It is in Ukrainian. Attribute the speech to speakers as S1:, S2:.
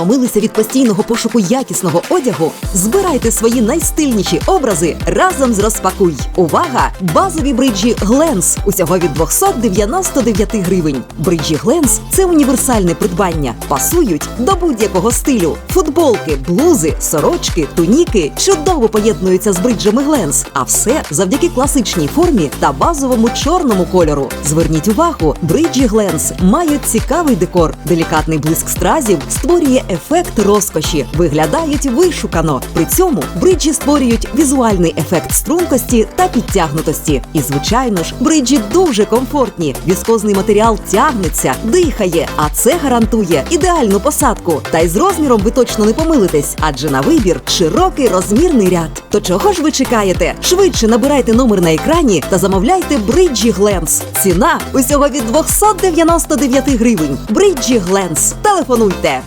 S1: Втомилися від постійного пошуку якісного одягу? Збирайте свої найстильніші образи разом з розпакуй. Увага! Базові бриджі Гленс усього від 299 гривень. Бриджі Гленс це універсальне придбання. Пасують до будь-якого стилю. Футболки, блузи, сорочки, туніки чудово поєднуються з бриджами Гленс. А все завдяки класичній формі та базовому чорному кольору. Зверніть увагу, бриджі Гленс мають цікавий декор. Делікатний блиск стразів створює ефект розкоші, виглядають вишукано. При цьому бриджі створюють візуальний ефект стрункості та підтягнутості. І звичайно ж, бриджі дуже комфортні. Віскозний матеріал тягнеться, дихає, а це гарантує ідеальну посадку. Та й з розміром ви точно не помилитесь, адже на вибір широкий розмірний ряд. То чого ж ви чекаєте? Швидше набирайте номер на екрані та замовляйте бриджі Гленс. Ціна усього від 299 гривень. Бриджі Гленс. Телефонуйте.